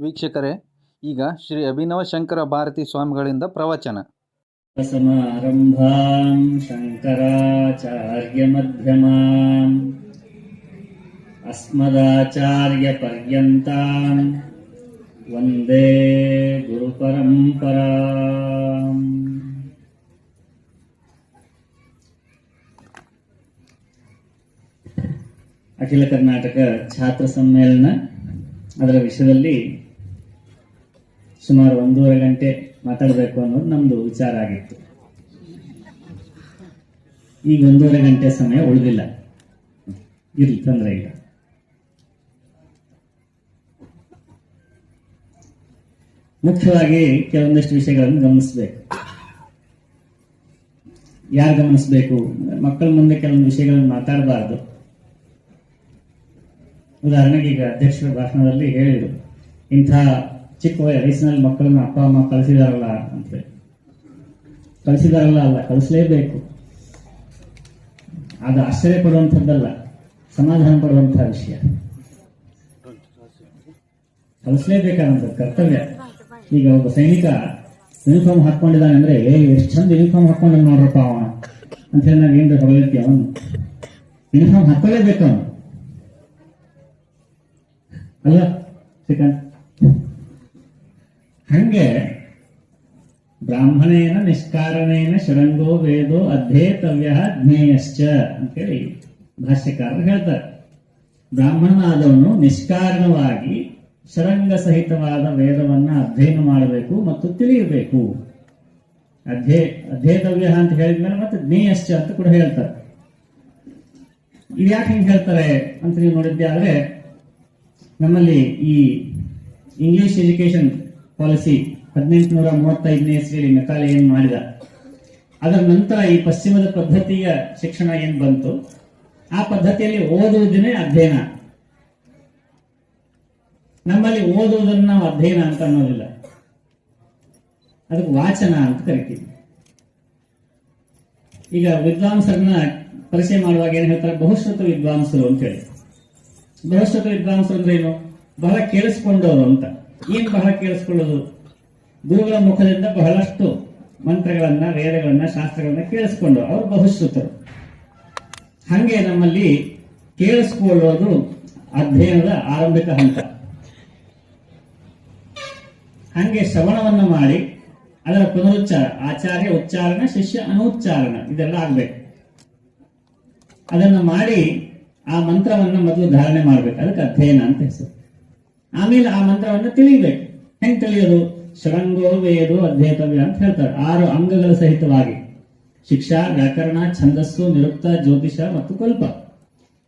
ವೀಕ್ಷಕರೇ, ಈಗ ಶ್ರೀ ಅಭಿನವ ಶಂಕರ ಭಾರತಿ ಸ್ವಾಮಿಗಳಿಂದ ಪ್ರವಚನ. ಸಮಾರಂಭಾಂ ಶಂಕರಾಚಾರ್ಯ ಮಧ್ಯಮಾಂ ಅಸ್ಮದಾಚಾರ್ಯ ಪರ್ಯಂತಾಂ ವಂದೇ ಗುರು ಪರಂಪರಾ ಅಖಿಲ ಕರ್ನಾಟಕ ಛಾತ್ರ ಸಮ್ಮೇಳನ ಅದರ ವಿಷಯದಲ್ಲಿ ಸುಮಾರು ಒಂದೂವರೆ ಗಂಟೆ ಮಾತಾಡಬೇಕು ಅನ್ನೋದು ನಮ್ದು ವಿಚಾರ ಆಗಿತ್ತು. ಈಗ ಒಂದೂವರೆ ಗಂಟೆ ಸಮಯ ಉಳಿದಿಲ್ಲ. ಇರ್ಲಿ, ತೊಂದರೆ ಇಲ್ಲ. ಮುಖ್ಯವಾಗಿ ಕೆಲವೊಂದಿಷ್ಟು ವಿಷಯಗಳನ್ನು ಗಮನಿಸಬೇಕು. ಯಾರು ಗಮನಿಸಬೇಕು? ಮಕ್ಕಳ ಮುಂದೆ ಕೆಲವೊಂದು ವಿಷಯಗಳನ್ನು ಮಾತಾಡಬಾರದು. ಉದಾಹರಣೆಗೆ ಈಗ ಅಧ್ಯಕ್ಷರ ಭಾಷಣದಲ್ಲಿ ಹೇಳಿದರು, ಇಂಥ ಚಿಕ್ಕ ವಯಸ್ಸಿನಲ್ಲಿ ಮಕ್ಕಳನ್ನ ಅಪ್ಪ ಅಮ್ಮ ಕಳಿಸಿದಾರಲ್ಲ ಅಂತ. ಕಳಿಸಿದಾರಲ್ಲ ಅಲ್ಲ, ಕಳಿಸಲೇಬೇಕು. ಅದು ಆಶ್ಚರ್ಯ ಪಡುವಂಥದ್ದಲ್ಲ, ಸಮಾಧಾನ ಪಡುವಂತಹ ವಿಷಯ. ಕಳಿಸಲೇಬೇಕಾದಂಥ ಕರ್ತವ್ಯ. ಈಗ ಒಬ್ಬ ಸೈನಿಕ ಯೂನಿಫಾರ್ಮ್ ಹಾಕೊಂಡಿದ್ದಾನೆ ಅಂದ್ರೆ ಎಷ್ಟು ಚಂದ ಯೂನಿಫಾರ್ಮ್ ಹಾಕೊಂಡ ನೋಡ್ರಪ್ಪ ಅವ. ಅಂತ ಹೇಳಿ ನಾನು ಏನ್ರ ಹೊಗಳಿರ್ತಿ ಅವನು? ಯೂನಿಫಾರ್ಮ್ ಹಾಕೊಳ್ಳೇಬೇಕು ಅವನು. ಅಲ್ಲ ಹಂಗೆ ಬ್ರಾಹ್ಮಣೇನ ನಿಷ್ಕಾರಣೇನ ಶರಂಗೋ ವೇದೋ ಅಧ್ಯೇತವ್ಯ ಜ್ಞೇಯಶ್ಚ ಅಂತೇಳಿ ಭಾಷ್ಯಕಾರರು ಹೇಳ್ತಾರೆ. ಬ್ರಾಹ್ಮಣನಾದವನು ನಿಷ್ಕಾರಣವಾಗಿ ಶರಂಗ ಸಹಿತವಾದ ವೇದವನ್ನ ಅಧ್ಯಯನ ಮಾಡಬೇಕು ಮತ್ತು ತಿಳಿಯಬೇಕು. ಅಧ್ಯೇ ಅಧ್ಯೇತವ್ಯ ಅಂತ ಹೇಳಿದ್ಮೇಲೆ ಮತ್ತೆ ಜ್ಞೇಯಶ್ಚ ಅಂತ ಕೂಡ ಹೇಳ್ತಾರೆ. ಯಾಕೆ ಹಿಂಗೆ ಹೇಳ್ತಾರೆ ಅಂತ ನೀವು ನೋಡಿದ್ದೆ ಆದ್ರೆ ನಮ್ಮಲ್ಲಿ ಈ ಇಂಗ್ಲಿಷ್ ಎಜುಕೇಶನ್ ಪಾಲಿಸಿ ಹದಿನೆಂಟುನೂರ ಮೂವತ್ತೈದನೇ ಇಸ್ವಿಯಲ್ಲಿ ಮೆಕಾಲೆ ಏನ್ ಮಾಡಿದ. ಅದರ ನಂತರ ಈ ಪಶ್ಚಿಮದ ಪದ್ಧತಿಯ ಶಿಕ್ಷಣ ಏನ್ ಬಂತು? ಆ ಪದ್ಧತಿಯಲ್ಲಿ ಓದುವುದನ್ನೇ ಅಧ್ಯಯನ. ನಮ್ಮಲ್ಲಿ ಓದುವುದನ್ನು ನಾವು ಅಧ್ಯಯನ ಅಂತ ಅನ್ನೋದಿಲ್ಲ. ಅದಕ್ಕೆ ವಾಚನ ಅಂತ ಕರಿತೀವಿ. ಈಗ ವಿದ್ವಾಂಸರನ್ನ ಪರಿಚಯ ಮಾಡುವಾಗ ಏನ್ ಹೇಳ್ತಾರೆ? ಬಹುಶ್ರತ ವಿದ್ವಾಂಸರು ಅಂತ ಹೇಳಿ. ಬಹುಶ್ರತ ವಿದ್ವಾಂಸರು ಅಂದ್ರೆ ಏನು? ಬಹಳ ಕೇಳಿಸ್ಕೊಂಡವರು ಅಂತ. ಏನ್ ಬಹಳ ಕೇಳಿಸ್ಕೊಳ್ಳೋದು ಗುರುಗಳ ಮುಖದಿಂದ ಬಹಳಷ್ಟು ಮಂತ್ರಗಳನ್ನ, ವೇದಗಳನ್ನ, ಶಾಸ್ತ್ರಗಳನ್ನ ಕೇಳಿಸ್ಕೊಂಡು ಅವರು ಬಹುಶ್ರುತರು ಹಂಗೆ ನಮ್ಮಲ್ಲಿ ಕೇಳಿಸ್ಕೊಳ್ಳೋದು ಅಧ್ಯಯನದ ಆರಂಭಿಕ ಹಂತ. ಹಂಗೆ ಶ್ರವಣವನ್ನು ಮಾಡಿ ಅದರ ಪುನರುಚ್ಚಾರ, ಆಚಾರ್ಯ ಉಚ್ಚಾರಣ, ಶಿಷ್ಯ ಅನುಚ್ಚಾರಣ, ಇದೆಲ್ಲ ಆಗ್ಬೇಕು. ಅದನ್ನ ಮಾಡಿ ಆ ಮಂತ್ರವನ್ನ ಮೊದಲು ಧಾರಣೆ ಮಾಡ್ಬೇಕು. ಅದಕ್ಕೆ ಅಧ್ಯಯನ ಅಂತ ಹೆಸರು. ಆಮೇಲೆ ಆ ಮಂತ್ರವನ್ನು ತಿಳಿಬೇಕು. ಹೆಂಗ್ ತಿಳಿಯೋದು? ಷಡಂಗೋ ವೇದೋ ಅಧ್ಯೇತವ್ಯ ಅಂತ ಹೇಳ್ತಾರೆ. ಆರು ಅಂಗಗಳ ಸಹಿತವಾಗಿ. ಶಿಕ್ಷಾ, ವ್ಯಾಕರಣ, ಛಂದಸ್ಸು, ನಿರುಕ್ತ, ಜ್ಯೋತಿಷ ಮತ್ತು ಕಲ್ಪ.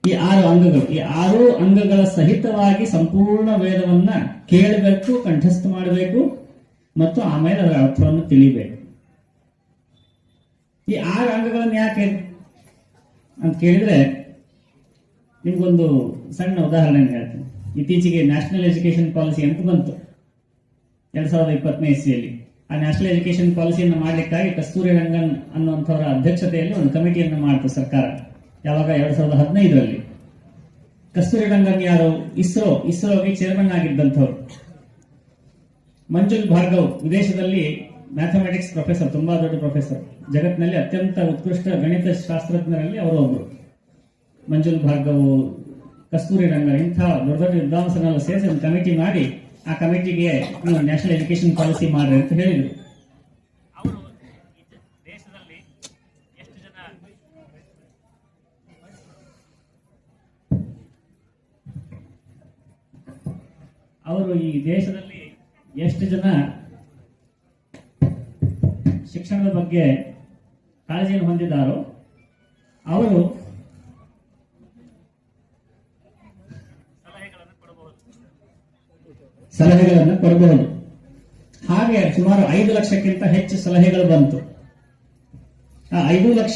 ಈ ಆರು ಅಂಗಗಳು. ಈ ಆರು ಅಂಗಗಳ ಸಹಿತವಾಗಿ ಸಂಪೂರ್ಣ ವೇದವನ್ನ ಕೇಳಬೇಕು, ಕಂಠಸ್ಥ ಮಾಡಬೇಕು ಮತ್ತು ಆಮೇಲೆ ಅದರ ಅರ್ಥವನ್ನು ತಿಳಿಬೇಕು. ಈ ಆರು ಅಂಗಗಳನ್ನು ಯಾಕೆ ಅಂತ ಕೇಳಿದ್ರೆ, ನಿಮ್ಗೊಂದು ಸಣ್ಣ ಉದಾಹರಣೆ ಹೇಳ್ತೀನಿ. ಇತ್ತೀಚೆಗೆ ನ್ಯಾಷನಲ್ ಎಜುಕೇಶನ್ ಪಾಲಿಸಿ ಅಂತ ಬಂತು. ಎರಡ್ ಸಾವಿರದ ಇಪ್ಪತ್ತನೇ ಇಸ್ವಿಯಲ್ಲಿ. ಆ ನ್ಯಾಷನಲ್ ಎಜುಕೇಶನ್ ಪಾಲಿಸಿಯನ್ನು ಮಾಡಲಿಕ್ಕಾಗಿ ಕಸ್ತೂರಿ ರಂಗನ್ ಅನ್ನುವಂಥವರ ಅಧ್ಯಕ್ಷತೆಯಲ್ಲಿ ಒಂದು ಕಮಿಟಿಯನ್ನು ಮಾಡಿತು ಸರ್ಕಾರ. ಯಾವಾಗ? ಎರಡ್ ಸಾವಿರದ ಹದಿನೈದರಲ್ಲಿ. ಕಸ್ತೂರಿ ರಂಗನ್ ಯಾರು? ಇಸ್ರೋ. ಇಸ್ರೋಗೆ ಚೇರ್ಮನ್ ಆಗಿದ್ದಂಥವ್ರು. ಮಂಜುಲ್ ಭಾರ್ಗವ್, ವಿದೇಶದಲ್ಲಿ ಮ್ಯಾಥಮೆಟಿಕ್ಸ್ ಪ್ರೊಫೆಸರ್ ತುಂಬಾ ದೊಡ್ಡ ಪ್ರೊಫೆಸರ್ ಜಗತ್ತಿನಲ್ಲಿ ಅತ್ಯಂತ ಉತ್ಕೃಷ್ಟ ಗಣಿತ ಶಾಸ್ತ್ರಜ್ಞರಲ್ಲಿ ಅವರು ಒಬ್ಬರು ಮಂಜುಲ್ ಭಾರ್ಗವ್ ಕಸ್ತೂರಿ ರಂಗನ್ ಇಂಥ ದೊಡ್ಡ ದೊಡ್ಡ ವಿದ್ವಾಂಸರನ್ನೆಲ್ಲ ಸೇರಿಸಿ ಒಂದು ಕಮಿಟಿ ಮಾಡಿ ಆ ಕಮಿಟಿಗೆ ನೀವು ನ್ಯಾಷನಲ್ ಎಜುಕೇಶನ್ ಪಾಲಿಸಿ ಮಾಡ್ರಿ ಅಂತ ಹೇಳಿದ್ರು. ಅವರು ಈ ದೇಶದಲ್ಲಿ ಎಷ್ಟು ಜನ ಶಿಕ್ಷಣದ ಬಗ್ಗೆ ಕಾಳಜಿಯನ್ನು ಹೊಂದಿದ್ದಾರೋ ಅವರು ಸಲಹೆಗಳನ್ನು ಕೊಡಬಹುದು ಹಾಗೆ ಸುಮಾರು ಐದು ಲಕ್ಷಕ್ಕಿಂತ ಹೆಚ್ಚು ಸಲಹೆಗಳು ಬಂತು. ಆ ಐದು ಲಕ್ಷ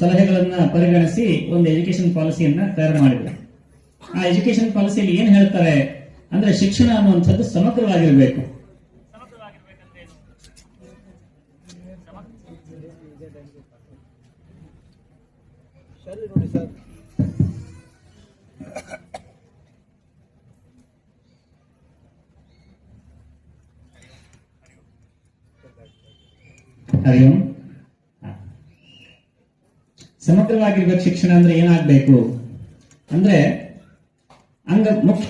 ಸಲಹೆಗಳನ್ನ ಪರಿಗಣಿಸಿ ಒಂದು ಎಜುಕೇಶನ್ ಪಾಲಿಸಿಯನ್ನ ತಯಾರು ಮಾಡಿದ್ರು. ಆ ಎಜುಕೇಶನ್ ಪಾಲಿಸಿಯಲ್ಲಿ ಏನ್ ಹೇಳ್ತಾರೆ ಅಂದ್ರೆ ಶಿಕ್ಷಣ ಅನ್ನುವಂಥದ್ದು ಸಮಗ್ರವಾಗಿರ್ಬೇಕು. ಹರಿ. ಸಮಗ್ರವಾಗಿರ್ಬೇಕು ಶಿಕ್ಷಣ ಅಂದ್ರೆ ಏನಾಗಬೇಕು? ಅಂದ್ರೆ ಅಂಗ ಮುಖ್ಯ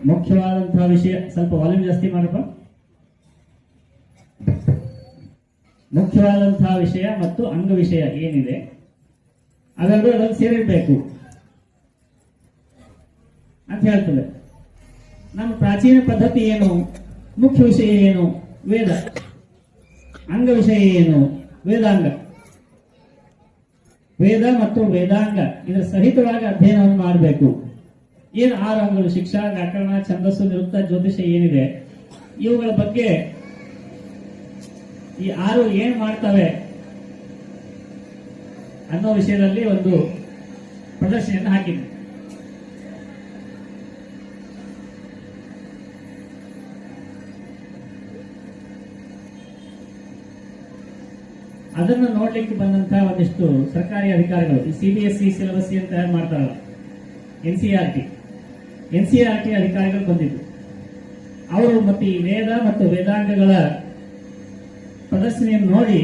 ಮುಖ್ಯವಾದಂತಹ ವಿಷಯ ಸ್ವಲ್ಪ ವಾಲ್ಯೂಮ್ ಜಾಸ್ತಿ ಮಾಡಪ್ಪ. ಮುಖ್ಯವಾದಂತಹ ವಿಷಯ ಮತ್ತು ಅಂಗ ವಿಷಯ ಏನಿದೆ? ಅದನ್ನು ಸೇರಿರಬೇಕು. ಅಂತ ಹೇಳ್ತದೆ. ನಮ್ಮ ಪ್ರಾಚೀನ ಪದ್ಧತಿ ಏನು? ಮುಖ್ಯ ವಿಷಯ ಏನು? ವೇದ. ಅಂಗ ವಿಷಯ ಏನು? ವೇದಾಂಗ. ವೇದ ಮತ್ತು ವೇದಾಂಗ ಇದರ ಸಹಿತವಾಗಿ ಅಧ್ಯಯನವನ್ನು ಮಾಡಬೇಕು. ಏನು ಆರು ಅಂಗಗಳು? ಶಿಕ್ಷಾ, ವ್ಯಾಕರಣ, ಛಂದಸ್ಸು, ನಿರುಕ್ತ, ಜ್ಯೋತಿಷ ಏನಿದೆ? ಇವುಗಳ ಬಗ್ಗೆ ಈ ಆರು ಏನ್ ಮಾಡ್ತವೆ? ಅನ್ನೋ ವಿಷಯದಲ್ಲಿ ಒಂದು ಪ್ರದರ್ಶನ ಹಾಕಿದೆ ಅದನ್ನು ನೋಡ್ಲಿಕ್ಕೆ ಬಂದಂತಹ ಒಂದಿಷ್ಟು ಸರ್ಕಾರಿ ಅಧಿಕಾರಿಗಳು, ಈ ಸಿಬಿಎಸ್ಇ ಸಿಲೆಬಸ್ ಅಂತ ತಯಾರು ಮಾಡ್ತಾರಲ್ಲ N C T N C R ಅಧಿಕಾರಿಗಳು ಬಂದಿದ್ದು. ಅವರು ಮತ್ತೆ ಈ ವೇದ ಮತ್ತು ವೇದಾಂಗಗಳ ಪ್ರದರ್ಶನೆಯನ್ನು ನೋಡಿ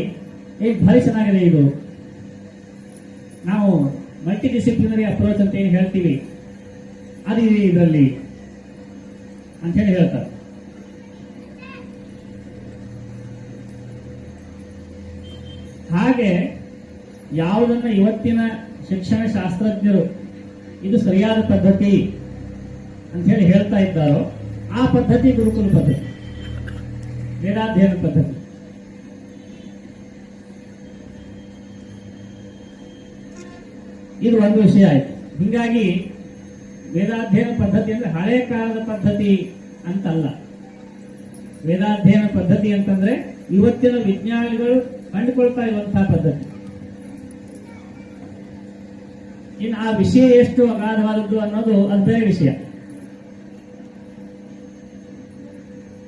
ಏ ಭಾರಿ ಚೆನ್ನಾಗಿದೆ ಇದು. ನಾವು ಮಲ್ಟಿ ಡಿಸಿಪ್ಲಿನರಿ ಅಪ್ರೋಚ್ ಅಂತ ಏನು ಹೇಳ್ತೀವಿ. ಅದು ಇದರಲ್ಲಿ. ಅಂತ ಹೇಳಿ ಹೇಳ್ತಾರೆ. ಹಾಗೆ ಯಾವುದನ್ನ ಇವತ್ತಿನ ಶಿಕ್ಷಣ ಶಾಸ್ತ್ರಜ್ಞರು ಇದು ಸರಿಯಾದ ಪದ್ಧತಿ ಅಂತ ಹೇಳಿ ಹೇಳ್ತಾ ಇದ್ದಾರೋ, ಆ ಪದ್ಧತಿ ಗುರುಕುಲ ಪದ್ಧತಿ. ವೇದಾಧ್ಯಯನ ಪದ್ಧತಿ. ಇದು ಒಂದು ವಿಷಯ ಆಯ್ತು. ಹೀಗಾಗಿ ವೇದಾಧ್ಯಯನ ಪದ್ಧತಿ ಅಂದ್ರೆ ಹಳೆ ಕಾಲದ ಪದ್ಧತಿ ಅಂತಲ್ಲ. ವೇದಾಧ್ಯಯನ ಪದ್ಧತಿ ಅಂತಂದ್ರೆ ಇವತ್ತಿನ ವಿಜ್ಞಾನಿಗಳು ಕಂಡುಕೊಳ್ತಾ ಇರುವಂತಹ ಪದ್ಧತಿ. ಇನ್ನು ಆ ವಿಷಯ ಎಷ್ಟು ಅಗಾಧವಾದದ್ದು ಅನ್ನೋದು ಅದು ವಿಷಯ.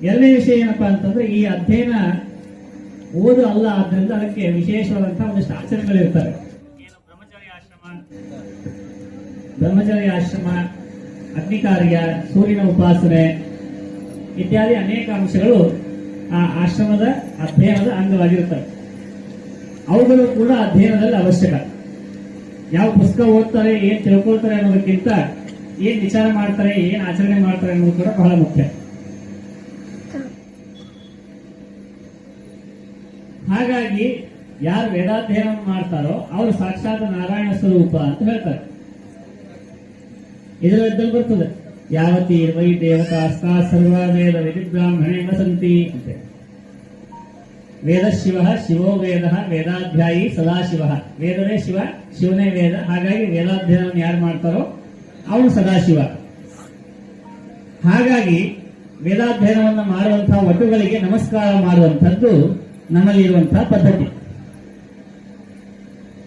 ಎರಡನೇ ವಿಷಯ ಏನಪ್ಪಾ ಅಂತಂದ್ರೆ ಈ ಅಧ್ಯಯನ ಓದು ಅಲ್ಲ, ಆದ್ರಿಂದ ಅದಕ್ಕೆ ವಿಶೇಷವಾದಂತಹ ಒಂದಿಷ್ಟು ಆಚರಣೆಗಳಿರ್ತವೆ ಬ್ರಹ್ಮಚಾರಿ ಆಶ್ರಮ ಅಗ್ನಿ ಕಾರ್ಯ ಸೂರ್ಯನ ಉಪಾಸನೆ ಇತ್ಯಾದಿ ಅನೇಕ ಅಂಶಗಳು ಆ ಆಶ್ರಮದ ಅಧ್ಯಯನದ ಅಂಗವಾಗಿರುತ್ತವೆ. ಅವುಗಳು ಕೂಡ ಅಧ್ಯಯನದಲ್ಲಿ ಅವಶ್ಯಕ. ಯಾವ ಪುಸ್ತಕ ಓದ್ತಾರೆ, ಏನ್ ತಿಳ್ಕೊಳ್ತಾರೆ ಅನ್ನೋದಕ್ಕಿಂತ ಏನ್ ವಿಚಾರ ಮಾಡ್ತಾರೆ, ಏನ್ ಆಚರಣೆ ಮಾಡ್ತಾರೆ ಅನ್ನೋದು ಕೂಡ ಬಹಳ ಮುಖ್ಯ. ಹಾಗಾಗಿ ಯಾರು ವೇದಾಧ್ಯಯನ ಮಾಡ್ತಾರೋ, ಅವರು ಸಾಕ್ಷಾತ್ ನಾರಾಯಣ ಸ್ವರೂಪ ಅಂತ ಹೇಳ್ತಾರೆ. ಇದರದ್ದಲ್ಲಿ ಬರ್ತದೆ. ಯಾವತಿ ವೈ ದೇವತಾಸ್ತಾ ಸರ್ವ ವೇದ ವಿಧಿಬ್ರಾಹ್ಮಣೇ ವಸಂತಿ ಅಂತೆ. ವೇದ ಶಿವ ಶಿವೋ ವೇದ ವೇದಾಧ್ಯಾಯಿ ಸದಾಶಿವ. ವೇದನೇ ಶಿವ, ಶಿವನೇ ವೇದ. ಹಾಗಾಗಿ ವೇದಾಧ್ಯಯನವನ್ನು ಯಾರು ಮಾಡ್ತಾರೋ ಅವನು ಸದಾಶಿವ. ಹಾಗಾಗಿ ವೇದಾಧ್ಯಯನವನ್ನು ಮಾಡುವಂತಹ ವಟುಗಳಿಗೆ ನಮಸ್ಕಾರ ಮಾಡುವಂಥದ್ದು ನಮ್ಮಲ್ಲಿರುವಂತಹ ಪದ್ಧತಿ.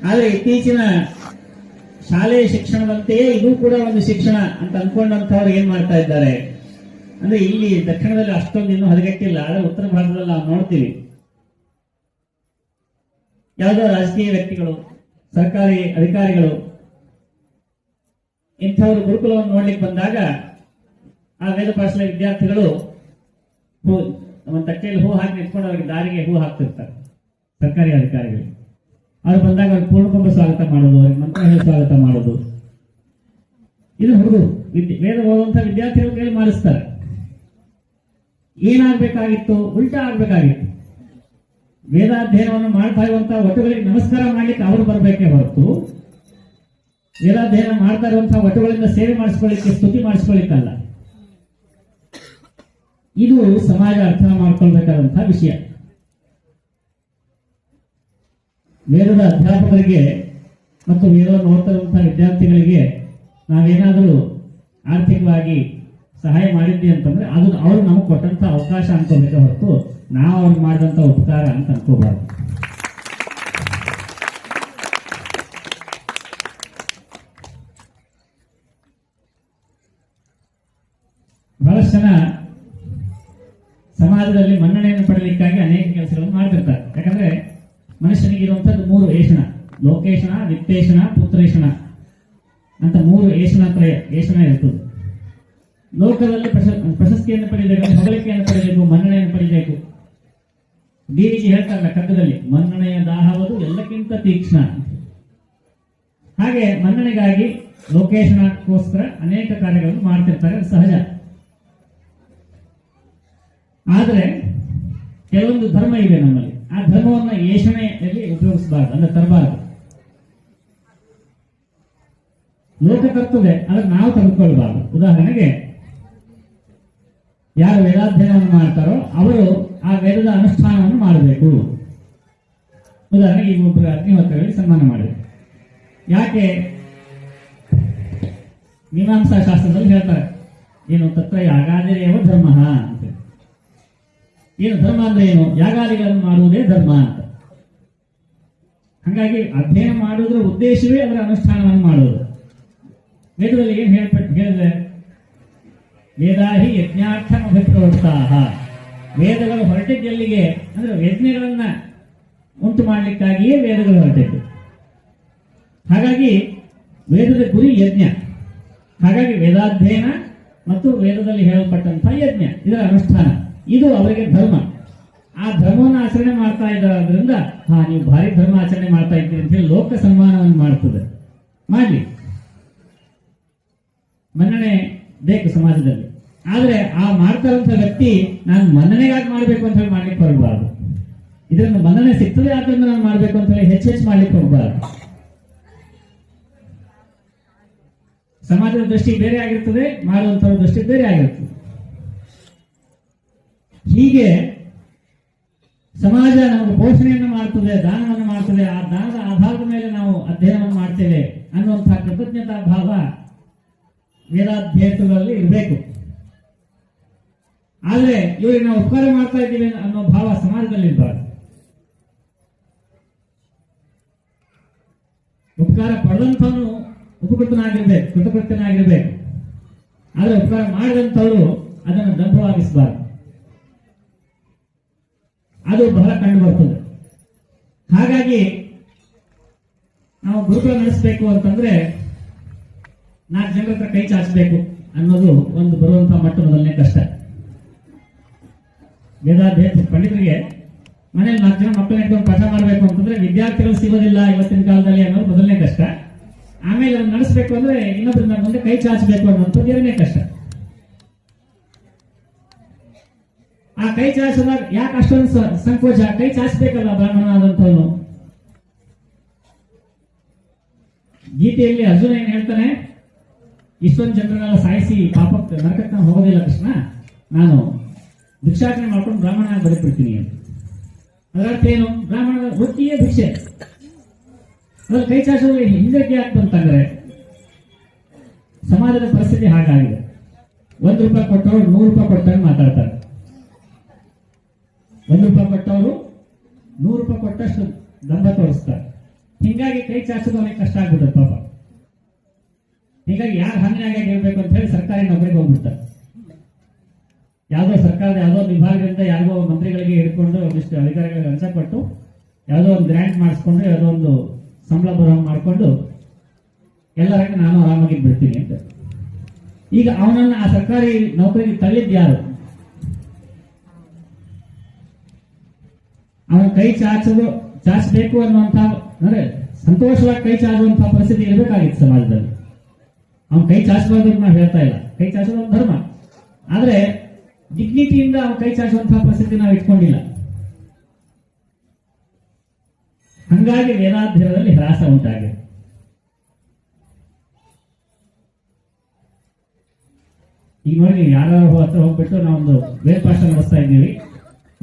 ಆದರೆ ಇತ್ತೀಚಿನ ಶಾಲೆಯ ಶಿಕ್ಷಣದಂತೆಯೇ ಇದು ಕೂಡ ಒಂದು ಶಿಕ್ಷಣ ಅಂತ ಅನ್ಕೊಂಡಂತವ್ರು ಏನ್ ಮಾಡ್ತಾ ಇದ್ದಾರೆ? ಅಂದ್ರೆ ಇಲ್ಲಿ ದಕ್ಷಿಣದಲ್ಲಿ ಅಷ್ಟೊಂದು ಇನ್ನೂ ಹದಗೆಟ್ಟಿಲ್ಲ, ಆದ್ರೆ ಉತ್ತರ ಭಾರತದಲ್ಲಿ ನಾವು ನೋಡ್ತೀವಿ. ಯಾವುದೋ ರಾಜಕೀಯ ವ್ಯಕ್ತಿಗಳು, ಸರ್ಕಾರಿ ಅಧಿಕಾರಿಗಳು, ಇಂಥವರು ಗುರುಕುಲವನ್ನು ನೋಡ್ಲಿಕ್ಕೆ ಬಂದಾಗ ಆ ವೇದ ಪಾಠಶಾಲೆ ವಿದ್ಯಾರ್ಥಿಗಳು ಹೂ, ನಮ್ಮ ತಟ್ಟೆಯಲ್ಲಿ ಹೂ ಹಾಕಿ ನಿಂತ್ಕೊಂಡು ಅವ್ರಿಗೆ ದಾರಿಗೆ ಹೂ ಹಾಕ್ತಿರ್ತಾರೆ, ಸರ್ಕಾರಿ ಅಧಿಕಾರಿಗಳು ಅವ್ರು ಬಂದಾಗ ಪೂರ್ಣಕುಂಭ ಸ್ವಾಗತ ಮಾಡೋದು, ಅವ್ರಿಗೆ ಮಂತ್ರ ಸ್ವಾಗತ ಮಾಡೋದು. ಇದು ಹುಡುಗರು, ವಿದ್ಯೆ, ವೇದ ಓದುವಂತ ವಿದ್ಯಾರ್ಥಿಗಳು ಕೇಳಿ ಮಾಡಿಸ್ತಾರೆ. ಏನಾಗಬೇಕಾಗಿತ್ತು? ಉಲ್ಟಾ ಆಗ್ಬೇಕಾಗಿತ್ತು. ವೇದಾಧ್ಯಯನವನ್ನು ಮಾಡ್ತಾ ಇರುವಂತಹ ಒಟ್ಟುಗಳಿಗೆ ನಮಸ್ಕಾರ ಮಾಡ್ಲಿಕ್ಕೆ ಅವರು ಬರಬೇಕೇ ಹೊರತು, ವೇದಾಧ್ಯಯನ ಮಾಡ್ತಾ ಇರುವಂತಹ ಒಟ್ಟುಗಳಿಂದ ಸೇವೆ ಮಾಡಿಸ್ಕೊಳ್ಳಿಕ್ಕೆ, ಸ್ತುತಿ ಮಾಡಿಸ್ಕೊಳ್ಳಿಕ್ಕಲ್ಲ. ಇದು ಸಮಾಜ ಅರ್ಥ ಮಾಡ್ಕೊಳ್ಬೇಕಾದಂತಹ ವಿಷಯ. ವೇದದ ಅಧ್ಯಾಪಕರಿಗೆ ಮತ್ತು ವೇದವನ್ನು ಓದ್ತಾ ಇರುವಂತಹ ವಿದ್ಯಾರ್ಥಿಗಳಿಗೆ ನಾವೇನಾದರೂ ಆರ್ಥಿಕವಾಗಿ ಸಹಾಯ ಮಾಡಿದ್ವಿ ಅಂತಂದ್ರೆ ಅದು ಅವರು ನಮಗೆ ಕೊಟ್ಟಂತ ಅವಕಾಶ ಅನ್ಕೋಬೇಕೆ ಹೊರತು ನಾವು ಅವ್ರಿಗೆ ಮಾಡಿದಂತ ಉಪಕಾರ ಅಂತ ಅನ್ಕೋಬಾರ್ದು. ಬಹಳಷ್ಟು ಜನ ಸಮಾಜದಲ್ಲಿ ಮನ್ನಣೆಯನ್ನು ಪಡೆಯಲಿಕ್ಕಾಗಿ ಅನೇಕ ಕೆಲಸಗಳನ್ನು ಮಾಡ್ತಿರ್ತಾರೆ. ಯಾಕಂದ್ರೆ ಮನುಷ್ಯನಿಗೆ ಇರುವಂತದ್ದು ಮೂರು ಏಷಣ. ಲೋಕೇಶನ ವಿತ್ತೇಷಣ ಪುತ್ರೇಷಣ ಅಂತ ಮೂರು ಏಷಣ ತ್ರಯ ಏಷಣ ಇರ್ತದೆ. ಲೋಕದಲ್ಲಿ ಪ್ರಶ- ಪ್ರಶಸ್ತಿಯನ್ನು ಪಡೆಯಬೇಕು, ಹೊಗಳಿಕೆಯನ್ನು ಪಡೆಯಬೇಕು, ಮನ್ನಣೆಯನ್ನು ಪಡೆಯಬೇಕು. ಬೀರಿಗೆ ಹೇಳ್ತಾರಲ್ಲ ಕಗ್ಗದಲ್ಲಿ, ಮನ್ನಣೆಯ ದಾಹವದು ಎಲ್ಲಕ್ಕಿಂತ ತೀಕ್ಷ್ಣ ಹಾಗೆ ಮನ್ನಣೆಗಾಗಿ ಲೋಕೇಶನಕ್ಕೋಸ್ಕರ ಅನೇಕ ಕಾರ್ಯಗಳನ್ನು ಮಾಡ್ತಿರ್ತಾರೆ ಸಹಜ. ಆದರೆ, ಕೆಲವೊಂದು ಧರ್ಮ ಇದೆ ನಮ್ಮಲ್ಲಿ. ಆ ಧರ್ಮವನ್ನು ಏಷಣೆಯಲ್ಲಿ ಉಪಯೋಗಿಸಬಾರದು, ಅಂದ್ರೆ ತರಬಾರದು. ಲೋಕ ತರ್ತದೆ ಅದಕ್ಕೆ ನಾವು ತಂದುಕೊಳ್ಬಾರ್ದು. ಉದಾಹರಣೆಗೆ, ಯಾರು ವೇದಾಧ್ಯಯನವನ್ನು ಮಾಡ್ತಾರೋ, ಅವರು ಆ ವೇದದ ಅನುಷ್ಠಾನವನ್ನು ಮಾಡಬೇಕು. ಉದಾಹರಣೆಗೆ ಈಗ ಒಬ್ಬರು ಅಗ್ನಿಹೋತ್ರಗಳಿಗೆ ಸನ್ಮಾನ ಮಾಡಿದೆ. ಯಾಕೆ? ಮೀಮಾಂಸಾ ಶಾಸ್ತ್ರದಲ್ಲಿ ಹೇಳ್ತಾರೆ ಏನು ತತ್ರ ಯಾಗಾದಿರೇವ ಧರ್ಮ ಅಂತ. ಏನು ಧರ್ಮ ಅಂದ್ರೆ ಏನು? ಯಾಗಾದಿಗಳನ್ನು ಮಾಡುವುದೇ ಧರ್ಮ ಅಂತ. ಹಾಗಾಗಿ ಅಧ್ಯಯನ ಮಾಡುವುದರ ಉದ್ದೇಶವೇ ಅದರ ಅನುಷ್ಠಾನವನ್ನು ಮಾಡುವುದು. ವೇದದಲ್ಲಿ ಏನು ಹೇಳ್ಬಿಟ್ಟು ಹೇಳಿದ್ರೆ, ವೇದಾಹಿ ಯಜ್ಞಾರ್ಥ ಅಭಿಪ್ರವೃತ್ತಾಹ ವೇದಗಳು ಹೊರಟಿದ್ದೆಲ್ಲಿಗೆ ಅಂದ್ರೆ ಯಜ್ಞಗಳನ್ನ ಉಂಟು ಮಾಡಲಿಕ್ಕಾಗಿಯೇ ವೇದಗಳು ಹೊರಟಿದ್ದು. ಹಾಗಾಗಿ ವೇದದ ಗುರಿ ಯಜ್ಞ. ಹಾಗಾಗಿ ವೇದಾಧ್ಯಯನ ಮತ್ತು ವೇದದಲ್ಲಿ ಹೇಳಲ್ಪಟ್ಟಂತಹ ಯಜ್ಞ. ಇದರ ಅನುಷ್ಠಾನ. ಇದು ಅವರಿಗೆ ಧರ್ಮ. ಆ ಧರ್ಮವನ್ನು ಆಚರಣೆ ಮಾಡ್ತಾ ಇರೋದ್ರಿಂದ ಹಾ, ನೀವು ಭಾರಿ ಧರ್ಮ ಆಚರಣೆ ಮಾಡ್ತಾ ಇದ್ದೀರಿ ಅಂತ ಹೇಳಿ ಲೋಕ ಸನ್ಮಾನವನ್ನು ಮಾಡ್ತದೆ. ಮಾಡಲಿ. ಮನ್ನಣೆ ಬೇಕು ಸಮಾಜದಲ್ಲಿ. ಆದ್ರೆ ಆ ಮಾಡ್ತಾ ಇರುವಂತಹ ವ್ಯಕ್ತಿ, ನಾನು ಮನ್ನಣೆಗಾಗಿ ಮಾಡಬೇಕು ಅಂತ ಹೇಳಿ ಮಾಡ್ಲಿಕ್ಕೆ ಬರಬಾರ್ದು. ಇದರಿಂದ ಮನ್ನಣೆ ಸಿಗ್ತದೆ, ಆದ್ರಿಂದ ನಾನು ಮಾಡಬೇಕು ಅಂತ ಹೇಳಿ ಹೆಚ್ಚು ಹೆಚ್ಚು ಮಾಡ್ಲಿಕ್ಕೆ ಹೋಗಬಾರ್ದು. ಸಮಾಜದ ದೃಷ್ಟಿ ಬೇರೆ ಆಗಿರ್ತದೆ ಮಾಡುವಂತ ದೃಷ್ಟಿ ಬೇರೆ ಆಗಿರ್ತದೆ. ಹೀಗೆ ಸಮಾಜ ನಮಗೆ ಪೋಷಣೆಯನ್ನು ಮಾಡ್ತದೆ, ದಾನವನ್ನು ಮಾಡ್ತದೆ, ಆ ದಾನದ ಆಧಾರದ ಮೇಲೆ ನಾವು ಅಧ್ಯಯನವನ್ನು ಮಾಡ್ತೇವೆ ಅನ್ನುವಂತಹ ಕೃತಜ್ಞತಾ ಭಾವ ವೇದಾಧ್ಯಯನಗಳಲ್ಲಿ ಇರಬೇಕು. ಆದ್ರೆ ಇವರಿಗೆ ನಾವು ಉಪಕಾರ ಮಾಡ್ತಾ ಇದ್ದೀವಿ ಅನ್ನೋ ಭಾವ ಸಮಾಜದಲ್ಲಿ ಇರಬಾರ್ದು. ಉಪಕಾರ ಪಡೆದಂಥವನು ಉಪಕೃತನಾಗಿರ್ಬೇಕು, ಕೃತಕೃತ್ಯನಾಗಿರ್ಬೇಕು. ಆದ್ರೆ ಉಪಕಾರ ಮಾಡಿದಂಥವರು ಅದನ್ನು ದಂಭವಾಗಿಸಬಾರದು ಅದು ಬಹಳ ಕಂಡು ಬರ್ತದೆ. ಹಾಗಾಗಿ ನಾವು ಗುರುಕುಲ ನಡೆಸಬೇಕು ಅಂತಂದ್ರೆ ನಾಲ್ಕು ಜನರ ಹತ್ರ ಕೈ ಚಾಚಬೇಕು ಅನ್ನೋದು ಒಂದು ಬರುವಂತಹ ಮಟ್ಟ ಮೊದಲನೇ ಕಷ್ಟ. ವೇದಾಧ್ಯಕ್ಷ ಪಂಡಿತರಿಗೆ ಮನೇಲಿ ನಾಲ್ಕು ಜನ ಮಕ್ಕಳನ್ನ ಇಟ್ಕೊಂಡು ಪಾಠ ಮಾಡಬೇಕು ಅಂತಂದ್ರೆ ವಿದ್ಯಾರ್ಥಿಗಳು ಸಿಗೋದಿಲ್ಲ ಇವತ್ತಿನ ಕಾಲದಲ್ಲಿ ಅನ್ನೋದು ಮೊದಲನೇ ಕಷ್ಟ. ಆಮೇಲೆ ನಡೆಸಬೇಕು ಅಂದ್ರೆ ಇನ್ನೊಬ್ಬರಿಂದ ಮುಂದೆ ಕೈ ಚಾಚಬೇಕು ಅನ್ನೋದು ಎರಡನೇ ಕಷ್ಟ. ಆ ಕೈ ಚಾಚಿದಾಗ ಯಾಕೆ ಅಷ್ಟೊಂದು ಸಂಕೋಚ? ಕೈ ಚಾಚಬೇಕಲ್ಲ ಬ್ರಾಹ್ಮಣನಾದಂಥವನು ಗೀತೆಯಲ್ಲಿ ಅರ್ಜುನ ಏನ್ ಹೇಳ್ತಾನೆ? ಇಷ್ಟೊಂದು ಜನರನ್ನೆಲ್ಲ ಸಾಯಿಸಿ ಪಾಪಕ್ಕೆ ನರಕಕ್ಕೆ ನಾನು ಹೋಗೋದಿಲ್ಲ ಕೃಷ್ಣ. ನಾನು ಭಿಕ್ಷಾಟನೆ ಮಾಡ್ಕೊಂಡು ಬ್ರಾಹ್ಮಣ ಬದುಕ್ಬಿಡ್ತೀನಿ ಅಂತ. ಅದರ ಅರ್ಥ ಏನು? ಬ್ರಾಹ್ಮಣದ ವೃತ್ತಿಯೇ ಭಿಕ್ಷೆ. ಅದ್ರಲ್ಲಿ ಕೈ ಚಾಚೋದು ಹಿಂದಕ್ಕೆ ಯಾಕೆ ಬಂತಂದ್ರೆ, ಸಮಾಜದ ಪರಿಸ್ಥಿತಿ ಹಾಗಾಗಿದೆ. ಒಂದು ರೂಪಾಯಿ ಕೊಟ್ಟವರು ನೂರು ರೂಪಾಯಿ ಕೊಡ್ತಾರೆ ಮಾತಾಡ್ತಾರೆ. ಒಂದು ರೂಪಾಯಿ ಕೊಟ್ಟವರು, ನೂರು ರೂಪಾಯಿ ಕೊಟ್ಟಷ್ಟು ದಂಡ ತೋರಿಸ್ತಾರೆ. ಹಿಂಗಾಗಿ ಕೈ ಚಾಚೋದು ಅವನಿಗೆ ಕಷ್ಟ ಆಗ್ಬಿಡುತ್ತೆ ಪಾಪ. ಹೀಗಾಗಿ ಯಾರು ಹಂಗನಾಗಿ ಇರಬೇಕು ಅಂತ ಹೇಳಿ ಸರ್ಕಾರಿ ನೌಕರಿಗೆ ಹೋಗ್ಬಿಡ್ತಾರೆ. ಯಾವುದೋ ಸರ್ಕಾರದ ಯಾವುದೋ ವಿಭಾಗದಿಂದ ಯಾರಿಗೋ ಮಂತ್ರಿಗಳಿಗೆ ಹಿಡ್ಕೊಂಡು ಒಂದಿಷ್ಟು ಅಧಿಕಾರಿಗಳಿಗೆ ಲಂಚ ಕೊಟ್ಟು ಯಾವುದೋ ಒಂದು ಗ್ರ್ಯಾಂಟ್ ಮಾಡಿಸ್ಕೊಂಡು ಯಾವುದೋ ಒಂದು ಸಂಬಳ ಬರೋ ಮಾಡಿಕೊಂಡು ನಾನು ಆರಾಮಾಗಿ ಬಿಡ್ತೀನಿ ಅಂತ. ಈಗ ಅವನನ್ನು ಆ ಸರ್ಕಾರಿ ನೌಕರಿಗೆ ತಳ್ಳಿದ್ದು ಯಾರು? ಅವನ ಕೈ ಚಾಚೋದು ಚಾಚಬೇಕು ಅನ್ನುವಂತ ಅಂದ್ರೆ ಸಂತೋಷವಾಗಿ ಕೈ ಚಾಚುವಂತಹ ಪರಿಸ್ಥಿತಿ ಇರಬೇಕಾಗಿತ್ತು ಸಮಾಜದಲ್ಲಿ. ಅವ್ನ ಕೈ ಚಾಚಬಾರ್ದು ನಾವು ಹೇಳ್ತಾ ಇಲ್ಲ. ಕೈ ಚಾಚೋದು ಒಂದು ಧರ್ಮ. ಆದ್ರೆ ಡಿಗ್ನಿಟಿಯಿಂದ ಅವ್ನ ಕೈ ಚಾಚುವಂತಹ ಪರಿಸ್ಥಿತಿ ನಾವು ಇಟ್ಕೊಂಡಿಲ್ಲ. ಹಂಗಾಗಿ ವೇದಾಧ್ಯಯನದಲ್ಲಿ ಹ್ರಾಸ ಉಂಟಾಗಿದೆ. ಈಗ ನೋಡಿ ಯಾರು ಹತ್ರ ಹೋಗ್ಬಿಟ್ಟು ನಾವೊಂದು ವೇದಪಾಠ ಬರ್ತಾ ಇದ್ದೀವಿ.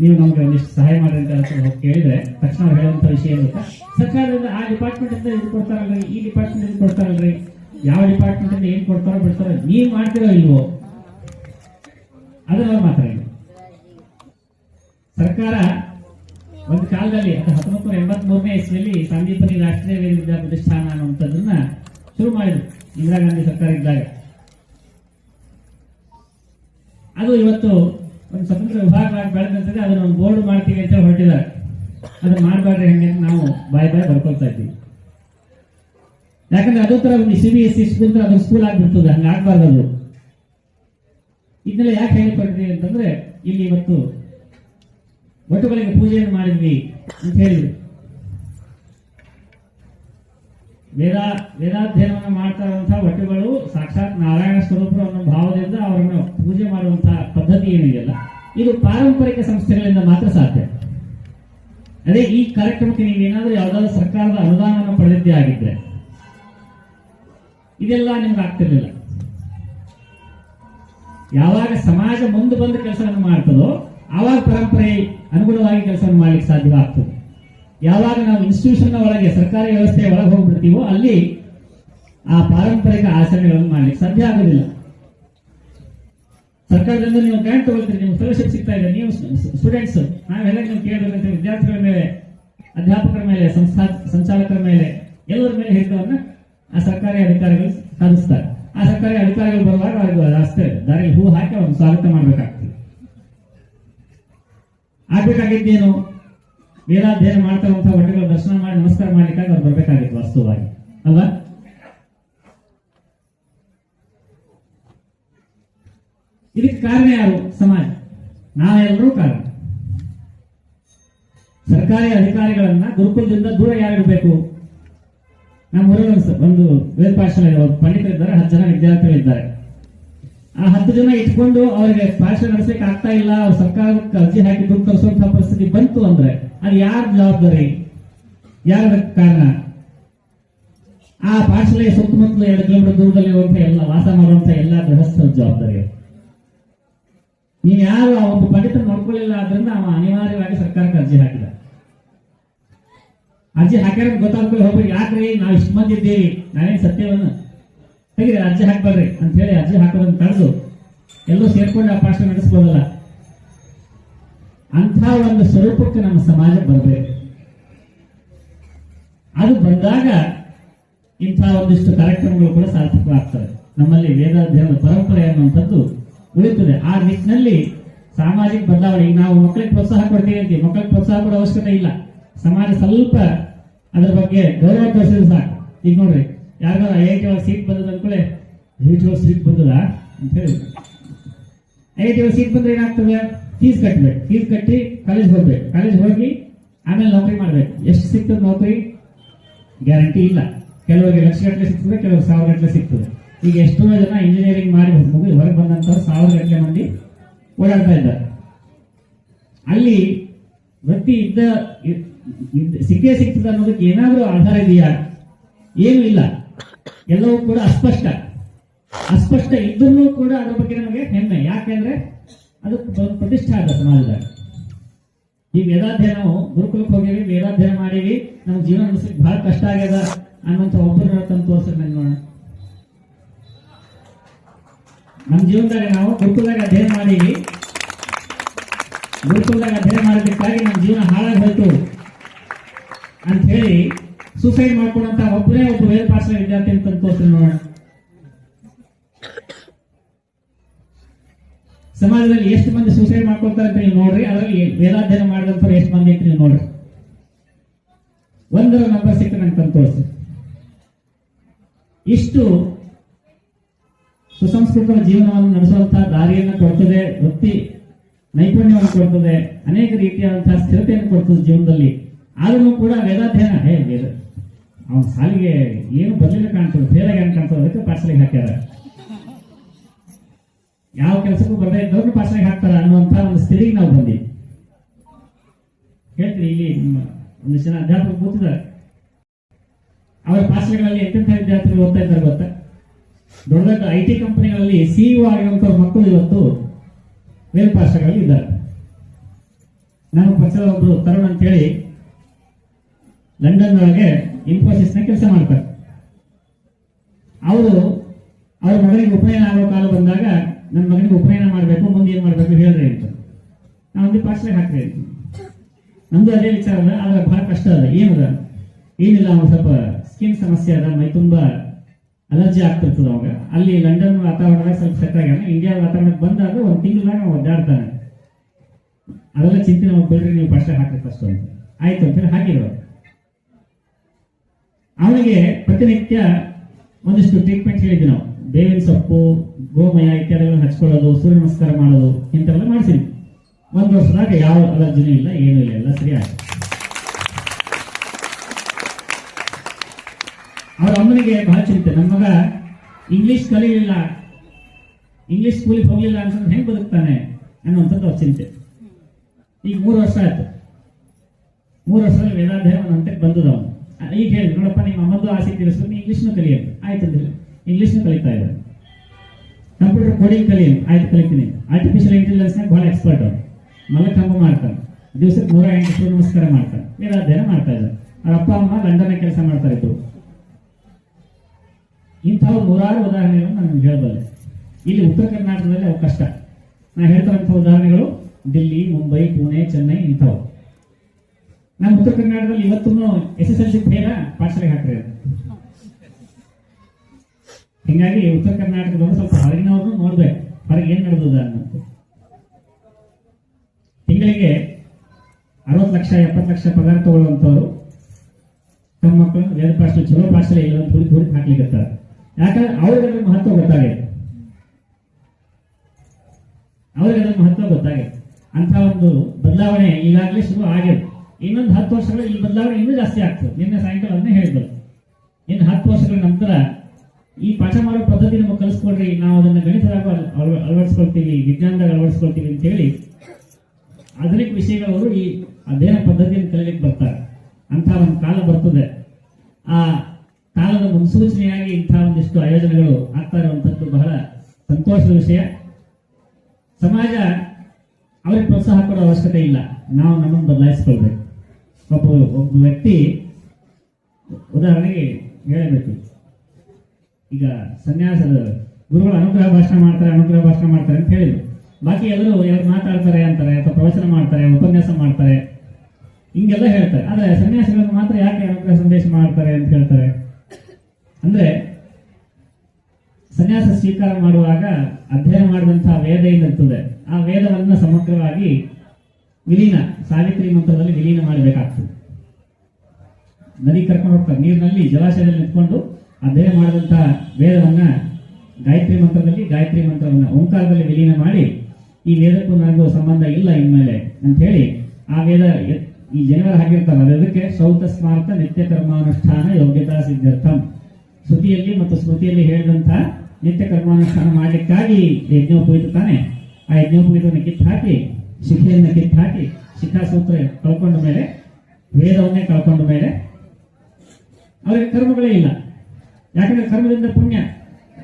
ನೀವು ನಮ್ಗೆ ಒಂದಿಷ್ಟು ಸಹಾಯ ಮಾಡಿ ಅಂತ ಕೇಳಿದ್ರೆ ತಕ್ಷಣ ಹೇಳುವಂತ ವಿಷಯ ಏನು ಸರ್ಕಾರದಿಂದ ಆ ಡಿಪಾರ್ಟ್ಮೆಂಟ್ ಇಂದ ಇದು ಕೊಡ್ತಾರಲ್ರಿ, ಈ ಡಿಪಾರ್ಟ್ಮೆಂಟ್ ಇದು ಕೊಡ್ತಾರಲ್ರಿ, ಯಾವ ಡಿಪಾರ್ಟ್ಮೆಂಟ್ ಇಂದ ಏನ್ ಕೊಡ್ತಾರೋ ಬಿಡ್ತಾರ, ನೀವ್ ಮಾಡ್ತೀರೋ ಇಲ್ವೋ? ಅದ್ರ ಮಾತ್ರ ಸರ್ಕಾರ ಒಂದು ಕಾಲದಲ್ಲಿ ಹತ್ತೊಂಬತ್ತು ನೂರ ಎಂಬತ್ ಮೂರನೇ ಇಸ್ವಿಯಲ್ಲಿ ಸಂದೀಪನಿ ರಾಷ್ಟ್ರೀಯ ವೇದ ವಿದ್ಯಾ ಪ್ರತಿಷ್ಠಾನ ಅನ್ನುವಂಥದ್ದನ್ನ ಶುರು ಮಾಡಿದ್ರು, ಇಂದಿರಾ ಗಾಂಧಿ ಸರ್ಕಾರ ಇದ್ದಾಗ. ಅದು ಇವತ್ತು ಒಂದು ಸ್ವತಂತ್ರ ವಿಭಾಗ ಬೆಳೆದಂತಂದ್ರೆ ಅದನ್ನ ಒಂದು ಬೋರ್ಡ್ ಮಾಡ್ತೀವಿ ಅಂತ ಹೊರಟಿದ್ದಾರೆ. ಅದನ್ನ ಮಾಡಬಾರ್ದ್ರೆ ಹೆಂಗೆ ನಾವು ಬಾಯ್ ಬಾಯ್ ಬರ್ಕೊಳ್ತಾ ಇದ್ದೀವಿ. ಯಾಕಂದ್ರೆ ಅದೇ ತರ C B S C school ತರ ಸ್ಕೂಲ್ ಆಗ್ಬಿಡ್ತದೆ, ಹಂಗ ಆಗ್ಬಾರ್ದು ಇದನ್ನೆಲ್ಲ ಯಾಕೆ ಹೇಳಿಕೊಟ್ಟಿದೆ ಅಂತಂದ್ರೆ, ಇಲ್ಲಿ ಇವತ್ತು ಒಟ್ಟುಗಳಿಗೆ ಪೂಜೆಯನ್ನು ಮಾಡಿದ್ವಿ ಅಂತ ಹೇಳಿದ್ರು. ವೇದ, ವೇದಾಧ್ಯಯನವನ್ನು ಮಾಡ್ತಾ ಇರುವಂತಹ ಒಟ್ಟುಗಳು ಸಾಕ್ಷಾತ್ ನಾರಾಯಣ ಸ್ವರೂಪರು ಅನ್ನೋ ಭಾವದಿಂದ ಅವರನ್ನು ಪೂಜೆ ಮಾಡುವಂತಹ ಪದ್ಧತಿ ಏನಿದೆಯಲ್ಲ, ಇದು ಪಾರಂಪರಿಕ ಸಂಸ್ಥೆಗಳಿಂದ ಮಾತ್ರ ಸಾಧ್ಯ. ಅದೇ ಈ ಕಾರ್ಯಕ್ರಮಕ್ಕೆ ನೀವೇನಾದ್ರೂ ಯಾವುದಾದ್ರೂ ಸರ್ಕಾರದ ಅನುದಾನವನ್ನು ಪಡೆದಿದ್ದೇ ಆಗಿದ್ರೆ, ಇದೆಲ್ಲ ನಿಮ್ಗೆ ಆಗ್ತಿರ್ಲಿಲ್ಲ. ಯಾವಾಗ ಸಮಾಜ ಮುಂದೆ ಬಂದು ಕೆಲಸವನ್ನು ಮಾಡ್ತದೋ, ಆವಾಗ ಪರಂಪರೆ ಅನುಗುಣವಾಗಿ ಕೆಲಸವನ್ನು ಮಾಡ್ಲಿಕ್ಕೆ ಸಾಧ್ಯವಾಗ್ತದೆ. ಯಾವಾಗ ನಾವು ಇನ್ಸ್ಟಿಟ್ಯೂಷನ್ ಒಳಗೆ ಸರ್ಕಾರಿ ವ್ಯವಸ್ಥೆ ಒಳಗೆ ಹೋಗ್ಬಿಡ್ತೀವೋ ಅಲ್ಲಿ ಆ ಪಾರಂಪರಿಕ ಆಚರಣೆಗಳನ್ನು ಮಾಡ್ಲಿಕ್ಕೆ ಸಾಧ್ಯ ಆಗೋದಿಲ್ಲ. ಸರ್ಕಾರದಿಂದ ನೀವು ಗ್ರಾಂಟ್ ತಗೊಳ್ತೀರಿ ನೀವು ಫೆಲೋಶಿಪ್ ಸಿಗ್ತಾ ಇದೆ, ನೀವು ಸ್ಟೂಡೆಂಟ್ಸ್ ನಾವೆಲ್ಲ ನೀವು ಕೇಳಬೇಕಂತ ವಿದ್ಯಾರ್ಥಿಗಳ ಮೇಲೆ, ಅಧ್ಯಾಪಕರ ಮೇಲೆ, ಸಂಸ್ಥಾ, ಸಂಚಾಲಕರ ಮೇಲೆ, ಎಲ್ಲರ ಮೇಲೆ ಹಿಡಿತವನ್ನ ಆ ಸರ್ಕಾರಿ ಅಧಿಕಾರಿಗಳು ಸಾಧಿಸ್ತಾರೆ. ಆ ಸರ್ಕಾರಿ ಅಧಿಕಾರಿಗಳು ಬರುವಾಗ ಅವ್ರಿಗೆ ರಸ್ತೆ ದಾರಿಗೆ ಹೂ ಹಾಕಿ ಅವ್ರನ್ನ ಸ್ವಾಗತ ಮಾಡ್ಬೇಕಾಗ್ತದೆ. ಆಗ್ಬೇಕಾಗಿದ್ದೇನು? ವೇದಾಧ್ಯಯನ ಮಾಡ್ತಾ ಇರುವಂತಹ ಒಟ್ಟೆಗಳ ದರ್ಶನ ಮಾಡಿ ನಮಸ್ಕಾರ ಮಾಡ್ಲಿಕ್ಕಾಗಿ ಅವ್ರು ಬರ್ಬೇಕಾಗಿತ್ತು ವಸ್ತುವಾಗಿ ಅಲ್ವಾ? ಇದಕ್ಕೆ ಕಾರಣ ಯಾರು? ಸಮಾಜ. ನಾವೆಲ್ಲರೂ ಕಾರಣ. ಸರ್ಕಾರಿ ಅಧಿಕಾರಿಗಳನ್ನ ಗುರುಕುಲದಿಂದ ದೂರ ಯಾರಿಡಬೇಕು ನಮ್ಮ ಊರಲ್ಲಿ ಒಂದು ಸ- ಒಂದು ವೇದ ಪಾಠಶಾಲೆ ಇದೆ, ಒಬ್ಬ ಪಂಡಿತರಿದ್ದಾರೆ ಹತ್ತು ಜನ ವಿದ್ಯಾರ್ಥಿಗಳಿದ್ದಾರೆ. ಆ ಹತ್ತು ಜನ ಇಟ್ಕೊಂಡು ಅವರಿಗೆ ಭಾಷೆ ನಡೆಸಕ್ ಆಗ್ತಾ ಇಲ್ಲ, ಅವ್ರ ಸರ್ಕಾರಕ್ಕೆ ಅರ್ಜಿ ಹಾಕಿ ದುಡ್ಡು ತರಿಸುವಂತಹ ಪರಿಸ್ಥಿತಿ ಬಂತು ಅಂದ್ರೆ ಅದು ಯಾರ ಜವಾಬ್ದಾರಿ? ಯಾರ ಕಾರಣ? ಆ ಪಾಠಶಾಲೆಯ ಸುತ್ತಮುತ್ತಲು ಎರಡು ಕಿಲೋಮೀಟರ್ ದೂರದಲ್ಲಿ ಇರುವಂತಹ ಎಲ್ಲ ವಾಸ ಮಾಡುವಂತಹ ಎಲ್ಲ ಗೃಹಸ್ಥರ ಜವಾಬ್ದಾರಿ. ನೀನ್ ಯಾರು ಆ ಒಬ್ಬ ಪಂಡಿತ ನೋಡ್ಕೊಳ್ಳಿಲ್ಲ ಆದ್ರಿಂದ ಅವ ಅನಿವಾರ್ಯವಾಗಿ ಸರ್ಕಾರಕ್ಕೆ ಅರ್ಜಿ ಹಾಕಿದ. ಅರ್ಜಿ ಹಾಕ್ಯಾರ ಗೊತ್ತಾಗ್ಬೇಕು ಹೋಗ್ಬೇಕು ಯಾಕ್ರಿ, ನಾವು ಇಷ್ಟು ಮಂದಿ ಇದ್ದೀವಿ ನಾನೇನ್ ಸತ್ಯವನ್ನು ತೆಗಿರಿ ಅರ್ಜಿ ಹಾಕ್ಬಾರ್ರಿ ಅಂತ ಹೇಳಿ ಅರ್ಜಿ ಹಾಕೋದನ್ನ ತಡೆದು ಎಲ್ಲರೂ ಸೇರ್ಕೊಂಡು ಆ ಪಾಠ ನಡೆಸ್ಬೋದಲ್ಲ? ಅಂಥ ಒಂದು ಸ್ವರೂಪಕ್ಕೆ ನಮ್ಮ ಸಮಾಜ ಬರಬೇಕು ಅದು ಬಂದಾಗ ಇಂಥ ಒಂದಿಷ್ಟು ಕಾರ್ಯಕ್ರಮಗಳು ಕೂಡ ಸಾರ್ಥಕವಾಗ್ತವೆ. ನಮ್ಮಲ್ಲಿ ವೇದಾಧ್ಯಯನ ಪರಂಪರೆ ಅನ್ನುವಂಥದ್ದು ಉಳಿತದೆ ಆ ನಿಟ್ಟಿನಲ್ಲಿ ಸಾಮಾಜಿಕ ಬದಲಾವಣೆ, ಈಗ ನಾವು ಮಕ್ಕಳಿಗೆ ಪ್ರೋತ್ಸಾಹ ಕೊಡ್ತೀವಿ ಅಂತೀವಿ. ಮಕ್ಕಳಿಗೆ ಪ್ರೋತ್ಸಾಹ ಕೊಡೋ ಅವಶ್ಯಕತೆ ಇಲ್ಲ. ಸಮಾಜ ಸ್ವಲ್ಪ ಅದರ ಬಗ್ಗೆ ಗೌರವ ತೋರಿಸಿದ್ರೆ ಸಾಕು. ಈಗ ನೋಡ್ರಿ. ಯಾರಿಗಾರ ಐ ಐ ಟಿ ಒಳಗೆ ಸೀಟ್ ಬಂದದ ಅಂದ್ಕೊಳ್ಳಿ ಐ ಐ ಟಿ ಒಳಗೆ ಸೀಟ್ ಬಂದದ ಅಂತ ಹೇಳಿ. ಐ ಐ ಟಿ ಒಳಗೆ ಸೀಟ್ ಬಂದ್ರೆ ಏನಾಗ್ತದೆ? ಫೀಸ್ ಕಟ್ಟಬೇಕು ಫೀಸ್ ಕಟ್ಟಿ ಕಾಲೇಜ್ ಹೋಗ್ಬೇಕು. ಕಾಲೇಜ್ ಹೋಗಿ ಆಮೇಲೆ ನೌಕರಿ ಮಾಡ್ಬೇಕು. ಎಷ್ಟು ಸಿಗ್ತದೆ ನೌಕರಿ? ಗ್ಯಾರಂಟಿ ಇಲ್ಲ. ಕೆಲವರಿಗೆ ಲಕ್ಷ ಗಟ್ಟಲೆ ಸಿಗ್ತದೆ ಕೆಲವರು ಸಾವಿರ ಗಟ್ಟಲೆ ಸಿಗ್ತದೆ. ಈಗ ಎಷ್ಟೋ ಜನ ಇಂಜಿನಿಯರಿಂಗ್ ಮಾಡಿ ಮುಗಿ ಹೊರಗೆ ಬಂದಂತ ಸಾವಿರ ಗಟ್ಟಲೆ ಮಂದಿ ಓಡಾಡ್ತಾ ಇದ್ದಾರೆ. ಅಲ್ಲಿ ವೃತ್ತಿ ಇದ್ದ, ಇದ್- ಇದ್- ಸಿಕ್ಕೇ ಸಿಗ್ತದೆ ಅನ್ನೋದಕ್ಕೆ ಏನಾದರೂ ಆಧಾರ ಇದೆಯಾ? ಏನೂ ಇಲ್ಲ. ಎಲ್ಲವೂ ಕೂಡ ಅಸ್ಪಷ್ಟ. ಅಸ್ಪಷ್ಟ ಇದ್ದರೂ ಕೂಡ ಅದ್ರ ಬಗ್ಗೆ ನಮಗೆ ಹೆಮ್ಮೆ. ಯಾಕೆಂದ್ರೆ ಅದು ಪ್ರತಿಷ್ಠೆ ಆದ ಸಮಾಜದಾಗ ಈ ವೇದಾಧ್ಯಯನ ನಾವು ಗುರುಕುಲಕ್ಕೆ ಹೋಗಿವಿ, ವೇದಾಧ್ಯಯನ ಮಾಡಿವಿ ನಮ್ಮ ಜೀವನ ನಡೆಸಲಿಕ್ಕೆ ಬಹಳ ಕಷ್ಟ ಆಗ್ಯದ ಅನ್ನುವಂಥ ಒಬ್ಬರು ತಂದು ತೋರಿಸ್ರಿ ನಂಗೆ ನೋಡೋಣ ನಮ್ಮ ಜೀವನದಾಗ ನಾವು ಗುರುಕುಲದಾಗ ಅಧ್ಯಯನ ಮಾಡೀವಿ. ಗುರುಕುಲದಾಗ ಅಧ್ಯಯನ ಮಾಡೋದಕ್ಕಾಗಿ ನಮ್ಮ ಜೀವನ ಹಾಳಾಗಿ ಹೋಯ್ತು ಅಂತ ಹೇಳಿ ಸೂಸೈಡ್ ಮಾಡ್ಕೊಂಡಂತ ಒಬ್ಬರೇ ಒಬ್ಬ ವೇದ ಪಾಠ ವಿದ್ಯಾರ್ಥಿ ಅಂತ ತೋರಿಸ್ತೀನಿ ನೋಡೋಣ. ಸಮಾಜದಲ್ಲಿ ಎಷ್ಟು ಮಂದಿ ಸೂಸೈಡ್ ಮಾಡ್ಕೊಳ್ತಾರೆ ಅಂತ ನೀವು ನೋಡ್ರಿ, ಅದರಲ್ಲಿ ವೇದಾಧ್ಯಯನ ಮಾಡಿದಂಥವ್ರು ಎಷ್ಟು ಮಂದಿ ಅಂತ ನೀವು ನೋಡ್ರಿ. ಒಂದರ ನಂಬರ್ ಸಿಕ್ಕ ನಂಗೆ ತಂದು ಇಷ್ಟು ಸುಸಂಸ್ಕೃತ ಜೀವನವನ್ನು ನಡೆಸುವಂತಹ ದಾರಿಯನ್ನು ಕೊಡ್ತದೆ, ವೃತ್ತಿ ನೈಪುಣ್ಯವನ್ನು ಕೊಡ್ತದೆ, ಅನೇಕ ರೀತಿಯಾದಂತಹ ಸ್ಥಿರತೆಯನ್ನು ಕೊಡ್ತದೆ ಜೀವನದಲ್ಲಿ. ಆದ್ರೂ ಕೂಡ ವೇದಾಧ್ಯಯನ ಹೇ, ವೇದ. ಅವನ ಸಾಲಿಗೆ ಏನು ಬದಲಿನ ಕಾಣ್ತದೆ ಫೇಲ್ ಆಗಿ ಕಾಣ್ತದೆ, ಅದಕ್ಕೆ ಪಾಠಶಾಲೆಗೆ ಹಾಕ್ಯಾರ. ಯಾವ ಕೆಲಸಕ್ಕೂ ಬರದೇ ಇದ್ದವ್ರು ಪಾಠಶಾಲೆಗೆ ಹಾಕ್ತಾರ ಅನ್ನುವಂತ ಒಂದು ಸ್ಥಿತಿಗೆ ನಾವು ಬಂದಿ ಹೇಳ್ತೀರಿ ಇಲ್ಲಿ ನಿಮ್ಮ ಒಂದು ಜನ ಅಧ್ಯಾಪಕರು ಕೂತಿದ್ದಾರೆ. ಅವರ ಪಾಠಶಾಲೆಗಳಲ್ಲಿ ಎಂತೆಂಥ ವಿದ್ಯಾರ್ಥಿಗಳು ಓದ್ತಾ ಇದ್ದಾರೆ ಗೊತ್ತಾ? ದೊಡ್ಡ ದೊಡ್ಡ ಐ ಟಿ ಕಂಪನಿಗಳಲ್ಲಿ ಸಿಇಒ ಆಗಿರುವಂತಹ ಮಕ್ಕಳು ಇವತ್ತು ವೇದ ಪಾಠಶಾಲೆಗಳಲ್ಲಿ ಇದ್ದಾರೆ. ನಾನು ಪಕ್ಷದ ಒಬ್ರು ಅಂತ ಅಂತೇಳಿ ಲಂಡನ್ ಒಳಗೆ ಇನ್ಫೋಸಿಸ್ನ ಕೆಲಸ ಮಾಡ್ತಾರೆ. ಅವರು ಅವ್ರ ಮಗನಿಗೆ ಉಪನಯನ ಆಗೋ ಕಾಲ ಬಂದಾಗ ನನ್ನ ಮಗನಿಗೆ ಉಪನಯನ ಮಾಡಬೇಕು, ಮುಂದೆ ಏನ್ ಮಾಡಬೇಕು ಹೇಳ್ರಿ ಅಂತ. ನಾವು ಒಂದು ಪಾಶ್ರೆ ಹಾಕ್ರಿ ಅಂತ ನಮ್ದು ಅದೇ ವಿಚಾರ ಅದ ಆದ್ರೆ ಬಹಳ ಕಷ್ಟ ಅಲ್ಲ. ಏನದ ಏನಿಲ್ಲ ಅವ್ನು ಸ್ವಲ್ಪ ಸ್ಕಿನ್ ಸಮಸ್ಯೆ ಅದ, ಮೈ ತುಂಬಾ ಅಲರ್ಜಿ ಆಗ್ತಿರ್ತದ ಅವಾಗ. ಅಲ್ಲಿ ಲಂಡನ್ ವಾತಾವರಣ ಸ್ವಲ್ಪ ಸೆಟ್ ಆಗ್ಯಾನ ಇಂಡಿಯಾ ವಾತಾವರಣಕ್ಕೆ ಬಂದಾಗ ಒಂದು ತಿಂಗಳಾಗ ಒದ್ದಾಡ್ತಾನೆ. ಅದೆಲ್ಲ ಚಿಂತೆ ನಾವು ಬಿಡ್ರಿ ನೀವು ಫಸ್ಟ್ ಹಾಕ್ರಿ ಫಸ್ಟ್ ಅಂತ. ಆಯ್ತು ಅಂತೇಳಿ ಹಾಕಿದ್ರು ಅವನಿಗೆ ಪ್ರತಿನಿತ್ಯ ಒಂದಿಷ್ಟು ಟ್ರೀಟ್ಮೆಂಟ್ ಹೇಳಿದ್ವಿ ನಾವು. ಬೇವಿನ ಸೊಪ್ಪು, ಗೋಮಯ ಇತ್ಯಾದಿಗಳನ್ನು ಹಚ್ಕೊಳ್ಳೋದು, ಸೂರ್ಯ ನಮಸ್ಕಾರ ಮಾಡೋದು, ಇಂಥವೆಲ್ಲ ಮಾಡಿಸಿದ್ವಿ. ಒಂದು ವರ್ಷದಾಗ ಯಾವ ಅಲರ್ಜಿನೂ ಇಲ್ಲ, ಏನೂ ಇಲ್ಲ, ಎಲ್ಲ ಸರಿ ಆಯ್ತು ಅವ್ರ ಅಮ್ಮನಿಗೆ ಬಹಳ ಚಿಂತೆ. ನನ್ನ ಮಗ ಇಂಗ್ಲಿಷ್ ಕಲಿಯಲಿಲ್ಲ ಇಂಗ್ಲಿಷ್ ಸ್ಕೂಲಿಗೆ ಹೋಗ್ಲಿಲ್ಲ ಅಂತಂದ್ರೆ ಹೆಂಗ್ ಬದುಕ್ತಾನೆ ಅನ್ನುವಂಥದ್ದು ಅವ್ರ ಚಿಂತೆ. ಈಗ ಮೂರು ವರ್ಷ ಆಯ್ತು. ಮೂರು ವರ್ಷದಲ್ಲಿ ವೇದಾಧ್ಯಾಯ ಒಂದು ಹಂತಕ್ಕೆ ಬಂದದ ಅವನು. ಈಗ ಹೇಳಿ, ನೋಡಪ್ಪ ನಿಮ್ಮ ಅಮ್ಮದ್ದು ಆಸೆ ತೀರಿಸ್ಬೇಕು ಇಂಗ್ಲಿಷ್ನು ಕಲಿಯೋದು. ಆಯ್ತು ಅಂದಿಲ್ಲ ಇಂಗ್ಲೀಷ್ನು ಕಲಿತಾ ಇದ್ದಾರೆ. ಕಂಪ್ಯೂಟರ್ ಕೋಡಿಂಗ್ ಕಲಿ ಆಯ್ತು, ಕಲಿತೀನಿ. ಆರ್ಟಿಫಿಷಿಯಲ್ ಇಂಟೆಲಿಜೆನ್ಸ್ನಾಗ ಬಹಳ ಎಕ್ಸ್ಪರ್ಟ್ ಅವನು ಮಲ್ಲಕಂಬ ಮಾಡ್ತಾನೆ. ದಿವಸಕ್ಕೆ ನೂರ ಎಂಟು ನಮಸ್ಕಾರ ಮಾಡ್ತಾನೆ. ವೇದಾಧ್ಯಯನ ಮಾಡ್ತಾ ಇದ್ದಾರೆ. ಅವ್ರ ಅಪ್ಪ, ಅಮ್ಮ ಲಂಡನ್ ಕೆಲಸ ಮಾಡ್ತಾ ಇದ್ರು. ಇಂತಹ ನೂರಾರು ಉದಾಹರಣೆಗಳನ್ನು ನಾನು ಹೇಳಬಲ್ಲೆ. ಇಲ್ಲಿ ಉತ್ತರ ಕರ್ನಾಟಕದಲ್ಲಿ ಅವು ಕಷ್ಟ. ನಾ ಹೇಳ್ತಾರಂಥ ಉದಾಹರಣೆಗಳು ದಿಲ್ಲಿ, ಮುಂಬೈ, ಪುಣೆ, ಚೆನ್ನೈ ಇಂಥವು. ನಮ್ಮ ಉತ್ತರ ಕರ್ನಾಟಕದಲ್ಲಿ ಇವತ್ತು S S L C fail ಪಾಠಶಾಲೆಗೆ ಹಾಕ್ತಾರೆ ಹಿಂಗಾಗಿ ಉತ್ತರ ಕರ್ನಾಟಕದವರು ಸ್ವಲ್ಪ ಹೊರಗಿನವ್ರನ್ನು ನೋಡ್ಬೇಕು, ಹೊರಗೆ ಏನ್ ನಡೆದದ ಅನ್ನೋದು. ತಿಂಗಳಿಗೆ ಅರವತ್ತು ಲಕ್ಷ, ಎಪ್ಪತ್ತು ಲಕ್ಷ ಪಗಾರ ತಗೊಳ್ಳುವಂಥವ್ರು ತಮ್ಮ ಮಕ್ಕಳನ್ನು ವೇದ ಪಾಠ ಚಲೋ ಪಾಠಶಾಲೆ ಇಲ್ಲ ಅಂತ ಹುಡುಕಿ ಹುಡುಕಿ ಹಾಕ್ಲಿಕ್ಕೆ ಯಾಕಂದ್ರೆ ಅವ್ರಿಗೆ ಮಹತ್ವ ಗೊತ್ತಾಗಿದೆ ಅವ್ರಿಗೆ ಮಹತ್ವ ಗೊತ್ತಾಗಿದೆ ಅಂತ ಒಂದು ಬದಲಾವಣೆ ಈಗಾಗಲೇ ಶುರು ಆಗಿದೆ. ಇನ್ನೊಂದು ಹತ್ತು ವರ್ಷಗಳು ಈ ಬದಲಾವಣೆ ಇನ್ನೂ ಜಾಸ್ತಿ ಆಗ್ತದೆ. ನಿನ್ನೆ ಸಾಯಂಕಾಲ ಅದನ್ನೇ ಹೇಳಿದ್ರು ಇನ್ನು ಹತ್ತು ವರ್ಷಗಳ ನಂತರ ಈ ಪಾಠ ಮಾಡೋ ಪದ್ಧತಿ ನಮಗೆ ಕಲಿಸ್ಕೊಡ್ರಿ, ನಾವು ಅದನ್ನು ಗಣಿತದಾಗ ಅಳ- ಅಳ- ಅಳವಡಿಸ್ಕೊಳ್ತೀವಿ, ವಿಜ್ಞಾನದಾಗ ಅಳವಡಿಸ್ಕೊಳ್ತೀವಿ ಅಂತ ಹೇಳಿ ಆಧುನಿಕ ವಿಷಯಗಳವರು ಈ ಅಧ್ಯಯನ ಪದ್ಧತಿಯನ್ನು ಕಲಿಯಲಿಕ್ಕೆ ಬರ್ತಾರೆ. ಅಂತ ಒಂದು ಕಾಲ ಬರ್ತದೆ. ಆ ಕಾಲದ ಮುನ್ಸೂಚನೆಯಾಗಿ ಇಂಥ ಒಂದಿಷ್ಟು ಆಯೋಜನೆಗಳು ಆಗ್ತಾ ಇರುವಂತದ್ದು ಬಹಳ ಸಂತೋಷದ ವಿಷಯ. ಸಮಾಜ ಅವರಿಗೆ ಪ್ರೋತ್ಸಾಹ ಕೊಡೋ ಅವಶ್ಯಕತೆ ಇಲ್ಲ. ನಾವು ನಮ್ಮನ್ನು ಬದಲಾಯಿಸ್ಕೊಳ್ಬೇಕು. ಒಬ್ಬ ಒಬ್ಬ ವ್ಯಕ್ತಿ ಉದಾಹರಣೆಗೆ ಹೇಳಬೇಕು. ಈಗ ಸನ್ಯಾಸದ ಗುರುಗಳು ಅನುಗ್ರಹ ಭಾಷಣ ಮಾಡ್ತಾರೆ, ಅನುಗ್ರಹ ಭಾಷಣ ಮಾಡ್ತಾರೆ ಅಂತ ಹೇಳಿದ್ರು. ಬಾಕಿ ಎಲ್ಲರೂ ಯಾರು ಮಾತಾಡ್ತಾರೆ ಅಂತಾರೆ ಅಥವಾ ಪ್ರವಚನ ಮಾಡ್ತಾರೆ, ಉಪನ್ಯಾಸ ಮಾಡ್ತಾರೆ, ಹಿಂಗೆಲ್ಲ ಹೇಳ್ತಾರೆ. ಆದರೆ ಸನ್ಯಾಸಿಗಳನ್ನು ಮಾತ್ರ ಯಾಕೆ ಅನುಗ್ರಹ ಸಂದೇಶ ಮಾಡ್ತಾರೆ ಅಂತ ಹೇಳ್ತಾರೆ? ಅಂದ್ರೆ ಸನ್ಯಾಸ ಸ್ವೀಕಾರ ಮಾಡುವಾಗ ಅಧ್ಯಯನ ಮಾಡಿದಂತಹ ವೇದ ಏನಿರ್ತದೆ ಆ ವೇದವನ್ನು ಸಮಗ್ರವಾಗಿ ವಿಲೀನ, ಸಾವಿತ್ರಿ ಮಂತ್ರದಲ್ಲಿ ವಿಲೀನ ಮಾಡಬೇಕಾಗ್ತದೆ. ನದಿ ಕರ್ಕೊಂಡು ಹೋಗ್ತಾರೆ. ನೀರಿನಲ್ಲಿ ಜಲಾಶಯದಲ್ಲಿ ನಿಂತ್ಕೊಂಡು ಅಧ್ಯಯನ ಮಾಡಿದಂತಹ ವೇದವನ್ನ ಗಾಯತ್ರಿ ಮಂತ್ರದಲ್ಲಿ ಗಾಯತ್ರಿ ಮಂತ್ರವನ್ನ ಓಂಕಾರದಲ್ಲಿ ವಿಲೀನ ಮಾಡಿ ಈ ವೇದಕ್ಕೂ ನನಗೂ ಸಂಬಂಧ ಇಲ್ಲ ಇನ್ಮೇಲೆ ಅಂತ ಹೇಳಿ ಆ ವೇದ ಈ ಜನರು ಹಾಕಿರ್ತಾರೆ ಅದಕ್ಕೆ ಸೌತ ಸ್ಮಾರ್ಥ ನಿತ್ಯ ಕರ್ಮಾನುಷ್ಠಾನ ಯೋಗ್ಯತಾ ಸಿದ್ಧಾರ್ಥಂ. ಶ್ರುತಿಯಲ್ಲಿ ಮತ್ತು ಸ್ಮೃತಿಯಲ್ಲಿ ಹೇಳಿದಂತಹ ನಿತ್ಯ ಕರ್ಮಾನುಷ್ಠಾನ ಮಾಡಲಿಕ್ಕಾಗಿ ಯಜ್ಞೋಪವೀತ ತಾನೆ. ಆ ಯಜ್ಞೋಪವೀತವನ್ನು ಕಿತ್ತು ಹಾಕಿ ಶಿಖೆಯನ್ನು ಕಿತ್ತಾಕಿ ಶಿಖಾ ಶಿಖಾಸೂತ್ರ ಕಳ್ಕೊಂಡ ಮೇಲೆ, ವೇದವನ್ನೇ ಕಳ್ಕೊಂಡ ಮೇಲೆ, ಅವರಿಗೆ ಕರ್ಮಗಳೇ ಇಲ್ಲ. ಯಾಕಂದ್ರೆ ಕರ್ಮದಿಂದ ಪುಣ್ಯ,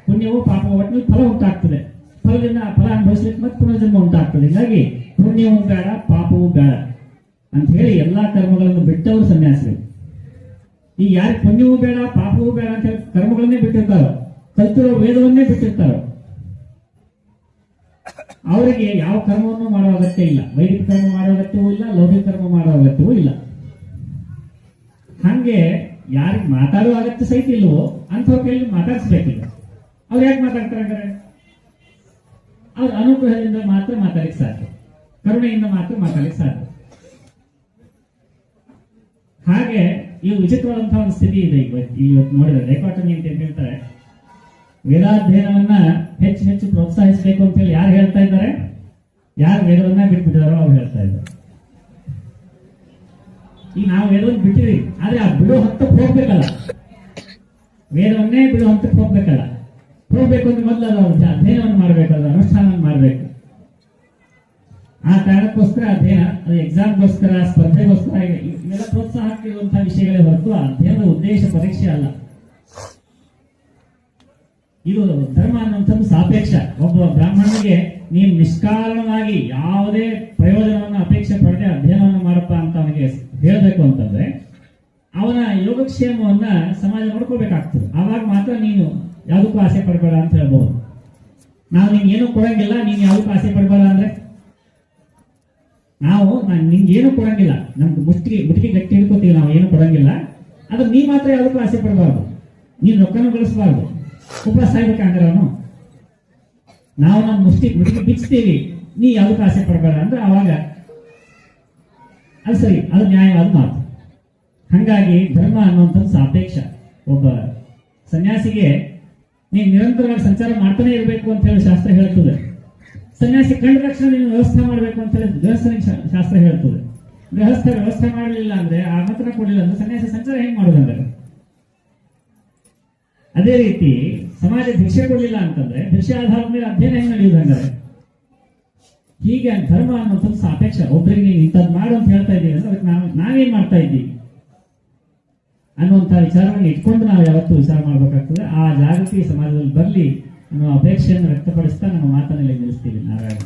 ಪುಣ್ಯವು ಪಾಪ ಒಟ್ಟಿನಲ್ಲಿ ಫಲ ಉಂಟಾಗ್ತದೆ. ಫಲದಿಂದ ಆ ಫಲ ಅನುಭವಿಸ್ಲಿಕ್ಕೆ ಮತ್ತೆ ಪುನರ್ಜನ್ಮ ಉಂಟಾಗ್ತದೆ. ಹೀಗಾಗಿ ಪುಣ್ಯವು ಬೇಡ, ಪಾಪವು ಬೇಡ ಅಂತ ಹೇಳಿ ಎಲ್ಲಾ ಕರ್ಮಗಳನ್ನು ಬಿಟ್ಟವರು ಸನ್ಯಾಸಿಗಳು. ಈಗ ಯಾರು ಪುಣ್ಯವೂ ಬೇಡ, ಪಾಪವೂ ಬೇಡ ಅಂತ ಹೇಳಿ ಕರ್ಮಗಳನ್ನೇ ಬಿಟ್ಟಿರ್ತಾರೋ, ಕಲ್ತಿರೋ ವೇದವನ್ನೇ ಬಿಟ್ಟಿರ್ತಾರೋ ಅವರಿಗೆ ಯಾವ ಕರ್ಮವನ್ನು ಮಾಡೋ ಅಗತ್ಯ ಇಲ್ಲ. ವೈದಿಕ ಕರ್ಮ ಮಾಡೋ ಅಗತ್ಯವೂ ಇಲ್ಲ, ಲೌಕಿಕ ಕರ್ಮ ಮಾಡೋ ಅಗತ್ಯವೂ ಇಲ್ಲ. ಹಂಗೆ ಯಾರಿಗೆ ಮಾತಾಡೋ ಅಗತ್ಯ ಸಹಿತ ಇಲ್ವೋ ಅಂಥವ್ರ ಕೈಯಲ್ಲಿ ಮಾತಾಡಿಸ್ಬೇಕಿಲ್ಲ. ಅವ್ರು ಯಾಕೆ ಮಾತಾಡ್ತಾರೆ ಅವ್ರ ಅನುಗ್ರಹದಿಂದ ಮಾತ್ರ ಮಾತಾಡಲಿಕ್ಕೆ ಸಾಧ್ಯ. ಕರುಣೆಯಿಂದ ಮಾತ್ರ ಮಾತಾಡಲಿಕ್ಕೆ ಸಾಧ್ಯ. ಹಾಗೆ ಈ ವಿಚಿತ್ರವಾದಂತಹ ಒಂದು ಸ್ಥಿತಿ ಇದೆ ಈಗ ಇವತ್ತು ನೋಡಿದ್ರೆ. ಡೈಕಾಟಮಿ ಅಂತ ಹೇಳ್ತಾರೆ. ವೇದಾಧ್ಯಯನವನ್ನ ಹೆಚ್ಚು ಹೆಚ್ಚು ಪ್ರೋತ್ಸಾಹಿಸಬೇಕು ಅಂತ ಹೇಳಿ ಯಾರು ಹೇಳ್ತಾ ಇದ್ದಾರೆ? ಯಾರು ವೇದವನ್ನ ಬಿಟ್ಬಿಟ್ಟಿದಾರೋ ಅವ್ರು ಹೇಳ್ತಾ ಇದ್ದಾರೆ. ಈಗ ನಾವು ವೇದವನ್ನು ಬಿಟ್ಟಿರಿ ಆದ್ರೆ ಆ ಬಿಡೋ ಹಂತಕ್ಕೆ ಹೋಗ್ಬೇಕಲ್ಲ. ವೇದವನ್ನೇ ಬಿಡೋ ಹಂತಕ್ಕೆ ಹೋಗ್ಬೇಕಲ್ಲ. ಹೋಗ್ಬೇಕು ಅಂದ್ರೆ ಮೊದಲು ಅದು ಅಧ್ಯಯನವನ್ನು ಮಾಡ್ಬೇಕಲ್ಲ ಅನುಷ್ಠಾನವನ್ನು ಮಾಡ್ಬೇಕು. ಆ ಕಾರಣಕ್ಕೋಸ್ಕರ ಅಧ್ಯಯನ, ಅದು ಎಕ್ಸಾಮ್ಗೋಸ್ಕರ ಸ್ಪರ್ಧೆಗೋಸ್ಕರ, ಇವೆಲ್ಲ ಪ್ರೋತ್ಸಾಹ ಇರುವಂತಹ ವಿಷಯಗಳೇ ಹೊರತು ಅಧ್ಯಯನದ ಉದ್ದೇಶ, ಪರೀಕ್ಷೆ ಅಲ್ಲ. ಇದು ಧರ್ಮ ಅನ್ನುವಂಥದ್ದು ಸಾಪೇಕ್ಷ. ಒಬ್ಬ ಬ್ರಾಹ್ಮಣನಿಗೆ ನೀನು ನಿಷ್ಕಾರಣವಾಗಿ ಯಾವುದೇ ಪ್ರಯೋಜನವನ್ನು, ಅಪೇಕ್ಷೆ ಪಡೆದೇ ಅಧ್ಯಯನವನ್ನು ಮಾಡಪ್ಪ ಅಂತ ಅವನಿಗೆ ಹೇಳಬೇಕು ಅಂತಂದ್ರೆ, ಅವನ ಯೋಗಕ್ಷೇಮವನ್ನ ಸಮಾಜ ನೋಡ್ಕೋಬೇಕಾಗ್ತದೆ. ಆವಾಗ ಮಾತ್ರ ನೀನು ಯಾವುದಕ್ಕೂ ಆಸೆ ಪಡಬೇಡ ಅಂತ ಹೇಳ್ಬಹುದು ನಾವು ನಿಂಗೆ ಏನು ಕೊಡಂಗಿಲ್ಲ, ನೀನು ಯಾವುದಕ್ಕೂ ಆಸೆ ಪಡಬೇಡ ಅಂದ್ರೆ? ನಾವು ನಾನು ನಿಂಗೆ ಏನು ಕೊಡಂಗಿಲ್ಲ. ನಮ್ಗೆ ಮುಷ್ಟಿಗೆ ಮುಟ್ಟಿಗೆ ಗಟ್ಟಿ ಹಿಡ್ಕೋತೀವಿ, ನಾವು ಏನು ಕೊಡಂಗಿಲ್ಲ. ಅದು ನೀ ಮಾತ್ರ ಯಾವುದಕ್ಕೂ ಆಸೆ ಪಡಬಾರ್ದು. ನೀನು ರೊಕ್ಕನೂ ಗಳಿಸಬಾರ್ದು. ಉಪವಾಸ ಸಾಯ್ಬೇಕಂದ್ರೆ ಅವನು ನಾವು ನಮ್ಮ ಮುಷ್ಟಿ ಗುಡಿ ಬಿಚ್ತೀವಿ. ನೀ ಯಾವುದಕ್ಕೂ ಆಸೆ ಪಡಬೇಡ ಅಂದ್ರೆ ಅವಾಗ ಅದು ಸರಿ, ಅದು ನ್ಯಾಯವಾದ ಮಾತು. ಹಂಗಾಗಿ ಧರ್ಮ ಅನ್ನುವಂಥದ್ದು ಸಾಪೇಕ್ಷ. ಒಬ್ಬ ಸನ್ಯಾಸಿಗೆ ನೀನು ನಿರಂತರವಾಗಿ ಸಂಚಾರ ಮಾಡ್ತಾನೆ ಇರಬೇಕು ಅಂತ ಹೇಳಿ ಶಾಸ್ತ್ರ ಹೇಳ್ತದೆ. ಸನ್ಯಾಸಿ ಕಂಡ ತಕ್ಷಣ ನೀನು ವ್ಯವಸ್ಥೆ ಮಾಡಬೇಕು ಅಂತ ಹೇಳಿ ಗೃಹಸ್ಥನಿಗೆ ಶಾಸ್ತ್ರ ಹೇಳ್ತದೆ. ಗೃಹಸ್ಥ ವ್ಯವಸ್ಥೆ ಮಾಡಲಿಲ್ಲ ಅಂದ್ರೆ ಆ ಮಾತ್ರ ಕೊಡಲಿಲ್ಲ ಅಂದ್ರೆ ಸನ್ಯಾಸಿ ಸಂಚಾರ ಹೆಂಗ್ ಮಾಡೋದಂದ್ರೆ? ಅದೇ ರೀತಿ ಸಮಾಜ ಭಿಕ್ಷೆ ಕೊಡಲಿಲ್ಲ ಅಂತಂದ್ರೆ ಭಿಕ್ಷೆ ಆಧಾರದ ಮೇಲೆ ಅಧ್ಯಯನ ಹೆಂಗ್ ನಡೆಯುವುದು ಹಂಗಾರೆ ಹೀಗೆ ಧರ್ಮ ಅನ್ನೋದು ಸಾಪೇಕ್ಷ ಒಬ್ಬರಿಗೆ ನೀನು ಇಂಥದ್ದು ಮಾಡು ಅಂತ ಹೇಳ್ತಾ ಇದ್ದೀವಿ ಅಂದ್ರೆ ಅದಕ್ಕೆ ನಾವು ನಾವೇನ್ ಮಾಡ್ತಾ ಇದ್ದೀವಿ? ಅನ್ನುವಂಥ ವಿಚಾರವನ್ನು ಇಟ್ಕೊಂಡು ನಾವು ಯಾವತ್ತೂ ವಿಚಾರ ಮಾಡಬೇಕಾಗ್ತದೆ. ಆ ಜಾಗೃತಿ ಸಮಾಜದಲ್ಲಿ ಬರಲಿ ಅನ್ನೋ ಅಪೇಕ್ಷೆಯನ್ನು ವ್ಯಕ್ತಪಡಿಸ್ತಾ ನಮ್ಮ ಮಾತನ್ನೆಲ್ಲ ನಿಲ್ಲಿಸ್ತೀವಿ ನಾರಾಯಣ.